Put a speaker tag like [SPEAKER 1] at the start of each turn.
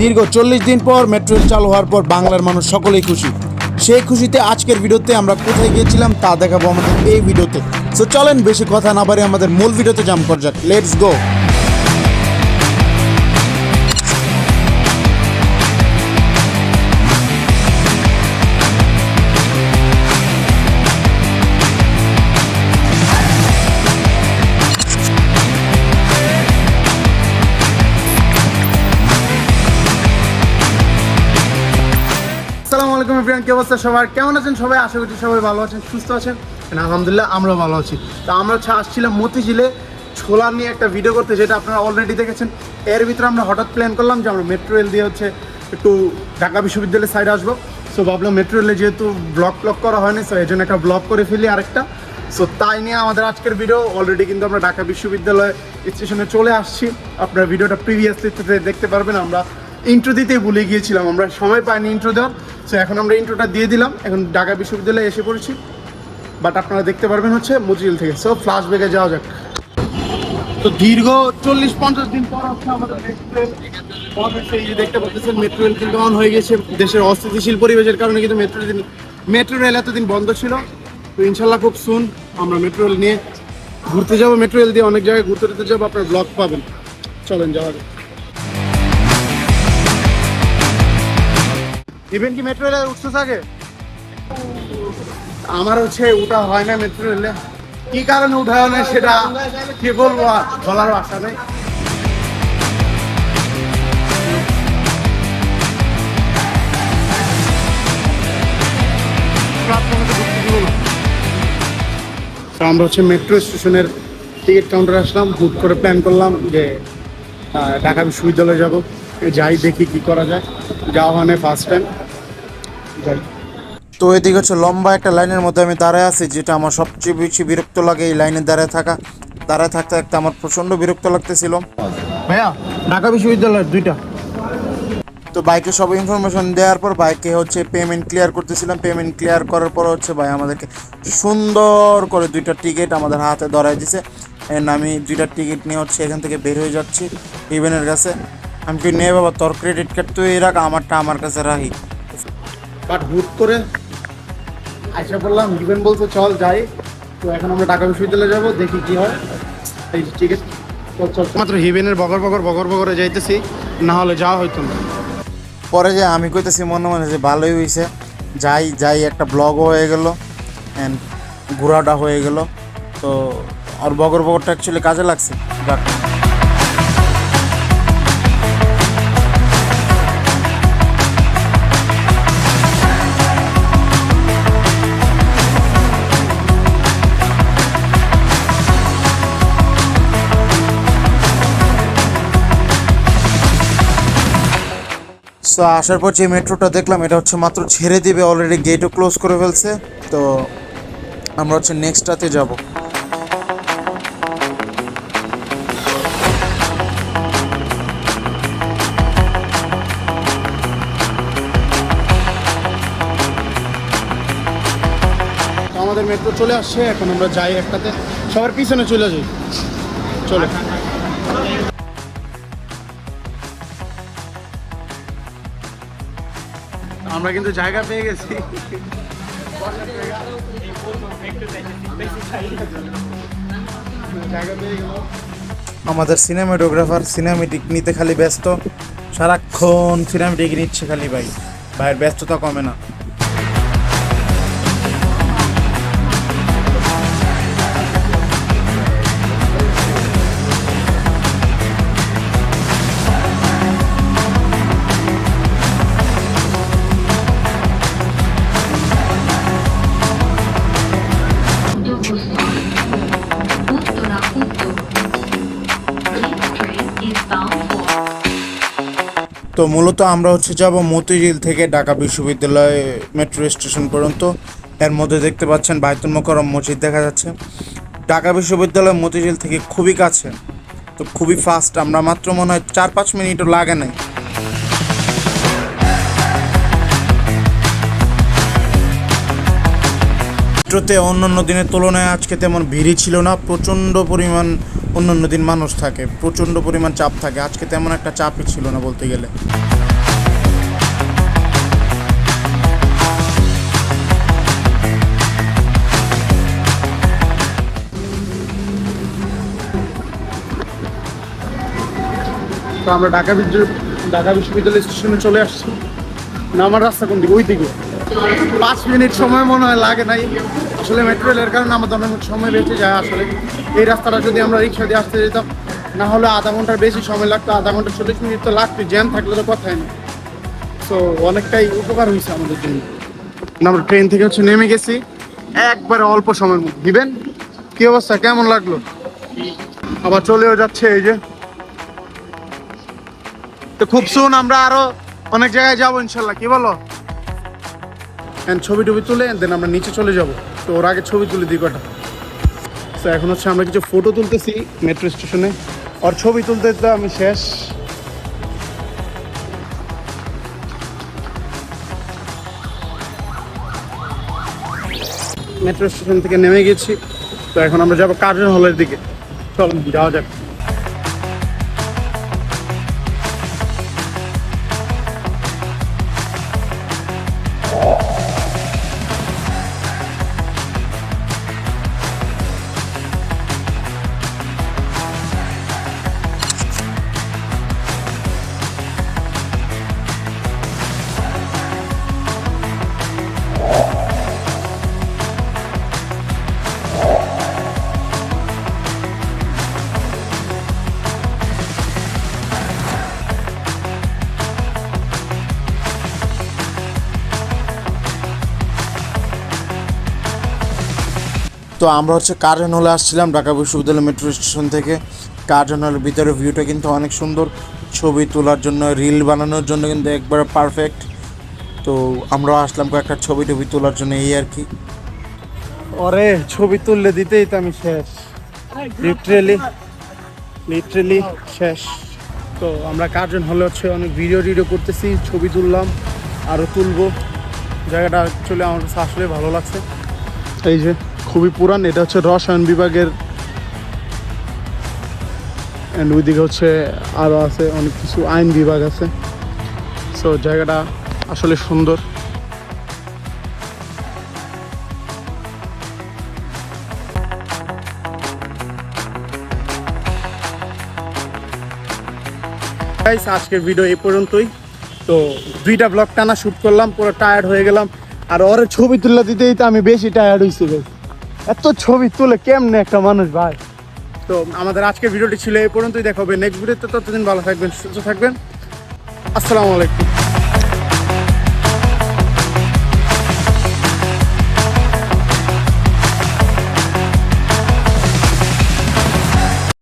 [SPEAKER 1] দীর্ঘ চল্লিশ দিন পর মেট্রো রেল চালু হওয়ার পর বাংলার মানুষ সকলেই খুশি। সেই খুশিতে আজকের ভিডিওতে আমরা কোথায় গিয়েছিলাম তা দেখাবো আমাদের এই ভিডিওতে। তো চলেন, বেশি কথা না পারে আমাদের মূল ভিডিওতে জাম্প করা যাক। লেটস গো আসসালামু আলাইকুম এভরিওয়ান, কি অবস্থা সবার? কেমন আছেন সবাই? আশা করছি সবাই ভালো আছেন, সুস্থ আছেন আলহামদুলিল্লাহ আমরাও ভালো আছি। তো আমরা হচ্ছে আসছিলাম মতিঝিলে ছোলা নিয়ে একটা ভিডিও করতে, যেটা আপনারা অলরেডি দেখেছেন। এর ভিতরে আমরা হঠাৎ প্ল্যান করলাম যে আমরা মেট্রো রেল দিয়ে হচ্ছে একটু ঢাকা বিশ্ববিদ্যালয়ের সাইডে আসব। সো ভাবলাম মেট্রো রেলে যেহেতু ব্লগ ব্লগ করা হয়নি সো এই জন্য একটা ব্লগ করে ফেলি আরেকটা। সো তাই নিয়ে আমাদের আজকের ভিডিও অলরেডি কিন্তু আমরা ঢাকা বিশ্ববিদ্যালয় স্টেশনে চলে আসছি। আপনারা ভিডিওটা প্রিভিয়াসলি দেখতে পারবেন, আমরা ইন্ট্রো দিতে ভুলে গিয়েছিলাম আমরা। সময় পাইনি ইন্ট্রো দেওয়ার সো এখন আমরা ইন্ট্রোটা দিয়ে দিলাম। এখন ঢাকা বিশ্ববিদ্যালয়ে এসে পড়েছি। বাট আপনারা দেখতে পারবেন হচ্ছে মতিঝিল থেকে। সো ফ্লাশ ব্যাগে যাওয়া যাক। তো দীর্ঘ চল্লিশ পঞ্চাশ দিন পর হচ্ছে আমাদের এই যে দেখতে পাচ্ছেন মেট্রো রেল কিন্তু অন হয়ে গেছে। দেশের অস্থিতিশীল পরিবেশের কারণে কিন্তু মেট্রো রেল মেট্রো রেল এতদিন বন্ধ ছিল। তো ইনশাল্লাহ খুব সুন আমরা মেট্রো রেল নিয়ে ঘুরতে যাব। মেট্রো রেল দিয়ে অনেক জায়গায় ঘুরতে টুরতে যাব। আপনার ব্লগ পাবেন। চলেন যাওয়া যাক। ইভেন কি মেট্রো রেলে উঠছো আগে? আমার হচ্ছে উঠা হয় না মেট্রো রেলে কি কারণে উঠা হয় না সেটা কি বলব বলার আশা নেই। আমরা হচ্ছে মেট্রো স্টেশনের টিকিট কাউন্টারে আসলাম, হুট করে প্ল্যান করলাম যে ঢাকা বিশ্ববিদ্যালয়ে যাব। যাই দেখি কি করা যায়। যাওয়া হয় ফার্স্ট টাইম যাই।
[SPEAKER 2] তো এদিকে হচ্ছে লম্বা একটা লাইনের মধ্যে আমি দাঁড়ায় আছি যেটা আমার সবচেয়ে বেশি বিরক্ত লাগে এই লাইনে দাঁড়ায় থাকা। দাঁড়ায় থাকতে থাকতে আমার প্রচণ্ড বিরক্ত লাগতেছিল।
[SPEAKER 1] ভাইয়া ঢাকা বিশ্ববিদ্যালয়ের দুইটা।
[SPEAKER 2] তো বাইকে সব ইনফরমেশন দেওয়ার পর বাইকে হচ্ছে পেমেন্ট ক্লিয়ার করতেছিলাম। পেমেন্ট ক্লিয়ার করার পর হচ্ছে ভাই আমাদেরকে সুন্দর করে দুইটা টিকিট আমাদের হাতে ধরাই দিছে। আমি দুইটা টিকিট নিয়ে হচ্ছে এখান থেকে বের হয়ে যাচ্ছি। ইভেনের কাছে। আমি কি নে বাবা তোর ক্রেডিট কার্ড তুই রাখ আমারটা আমার কাছে রাখি।
[SPEAKER 1] বাট হুট করে আইসা বললাম ইভেন বলছে চল যাই। তো এখন আমরা ঢাকা বিশ্ববিদ্যালয়ে যাব দেখি কি হয়। এই টিকিট মাত্র হিভেনের বগর বগর বগর বগরে যাইতেছি না হলে যাওয়া হইতো না।
[SPEAKER 2] পরে যে আমি কইতেছি মনে মনে যে ভালোই হয়েছে যাই যাই একটা ব্লগও হয়ে গেল অ্যান্ড ঘোরাটা হয়ে গেল। তো আর বগর বগরটা অ্যাকচুয়ালি কাজে লাগছে। সো আসার পর যে মেট্রোটা দেখলাম, এটা হচ্ছে মাত্র ছেড়ে দিবে অলরেডি গেটও ক্লোজ করে ফেলছে। তো আমরা হচ্ছে নেক্সটটাতে যাব।
[SPEAKER 1] আমাদের মেট্রো চলে আসছে, এখন আমরা যাই একটাতে। সবার পিছনে চলে যাই। চলে। আমরা কিন্তু জায়গা পেয়ে গেছি।
[SPEAKER 2] আমাদের সিনেমাটোগ্রাফার সিনেমেটিক নিতে খালি ব্যস্ত। সারাক্ষণ সিনেমেটিক নিচ্ছে খালি ভাই। ভাইয়ের ব্যস্ততা কমে না। তো মূলত আমরা হচ্ছে যাব মতিঝিল থেকে ঢাকা বিশ্ববিদ্যালয় মেট্রো স্টেশন পর্যন্ত। এর মধ্যে দেখতে পাচ্ছেন বায়তুল মোকরম মসজিদ দেখা যাচ্ছে। ঢাকা বিশ্ববিদ্যালয় মতিঝিল থেকে খুবই কাছে, তো খুবই ফাস্ট আমরা মাত্র মনে হয় চার পাঁচ মিনিটও লাগে নাই। মেট্রোতে অন্যান্য দিনের তুলনায় আজকে তেমন ভিড়ই ছিল না। প্রচণ্ড পরিমাণ অন্যান্য দিন মানুষ থাকে, প্রচণ্ড পরিমাণ চাপ থাকে। আজকে তেমন একটা চাপই ছিল না বলতে গেলে।
[SPEAKER 1] তো আমরা ঢাকা ঢাকা বিশ্ববিদ্যালয় স্টেশনে চলে আসছি। না আমার রাস্তা কোন দিকে? ওই দিকে। পাঁচ মিনিট সময় মনে হয় লাগে নাই। আসলে মেট্রো রেলের কারণে আমাদের অনেক সময় বেঁচে যায় আসলে। এই রাস্তাটা যদি আমরা রিক্সা দিয়ে আসতে যেতাম, না হলে আধা ঘণ্টার বেশি সময় লাগতো, আধা ঘণ্টা চল্লিশ মিনিট তো লাগতো জ্যাম থাকলে তো কথাই নেই। তো অনেকটাই উপকার হয়েছে আমাদের জন্য। আমরা ট্রেন থেকে হচ্ছে নেমে গেছি, একবারে অল্প সময়ের মধ্যে। দিবেন? কি অবস্থা? কেমন লাগল? আবার চলেও যাচ্ছে এই যে। তো খুব সুন আমরা আরও অনেক জায়গায় যাব ইনশাল্লাহ, কি বলো? And ছবি টবি তুলে দেন আমরা নিচে চলে যাব। তো ওর আগে ছবি তুলে দিই কটা। তো এখন হচ্ছে আমরা কিছু ফটো তুলতেছি মেট্রো স্টেশনে আর ছবি তুলতে তো আমি শেষ। মেট্রো স্টেশন থেকে নেমে গেছি। তো এখন আমরা যাব কার্জন হলের দিকে। চল, যাওয়া যাক।
[SPEAKER 2] তো আমরা হচ্ছে কার্জন হলে আসছিলাম ঢাকা বিশ্ববিদ্যালয় মেট্রো স্টেশন থেকে। কার্জন হলের ভিতরে ভিউটা কিন্তু অনেক সুন্দর। ছবি তোলার জন্য রিল বানানোর জন্য কিন্তু একবারে পারফেক্ট তো আমরাও আসলাম কয়েকটা ছবি টবি তোলার জন্য, এই আর কি।
[SPEAKER 1] ওরে ছবি তুললে দিতেই তো আমি শেষ। লিটারেলি লিটারেলি শেষ। তো আমরা কার্জন হলে হচ্ছে অনেক ভিডিও টিডিও করতেছি, ছবি তুললাম আরও তুলবো। জায়গাটা অ্যাকচুয়ালি আমার কাছে আসলে ভালো লাগছে। এই যে খুবই পুরান, এটা হচ্ছে রসায়ন বিভাগের। অ্যান্ড ওইদিকে হচ্ছে আরও আছে, অনেক কিছু আইন বিভাগ আছে। সো জায়গাটা আসলে সুন্দর। গাইস আজকের ভিডিও এই পর্যন্তই। তো, দুইটা ব্লগ টানা শ্যুট করলাম, পুরো টায়ার্ড হয়ে গেলাম। আর ওরে ছবি তুলে দিতেই তো আমি বেশি টায়ার্ড হয়েছি guys। এত ছবি তুলে কেমনে একটা মানুষ ভাই? তো আমাদের আজকের ভিডিওটি ছিল এই পর্যন্তই, দেখা হবে নেক্সট ভিডিওতে ততদিন ভালো থাকবেন, সুস্থ থাকবেন। আসসালামু আলাইকুম।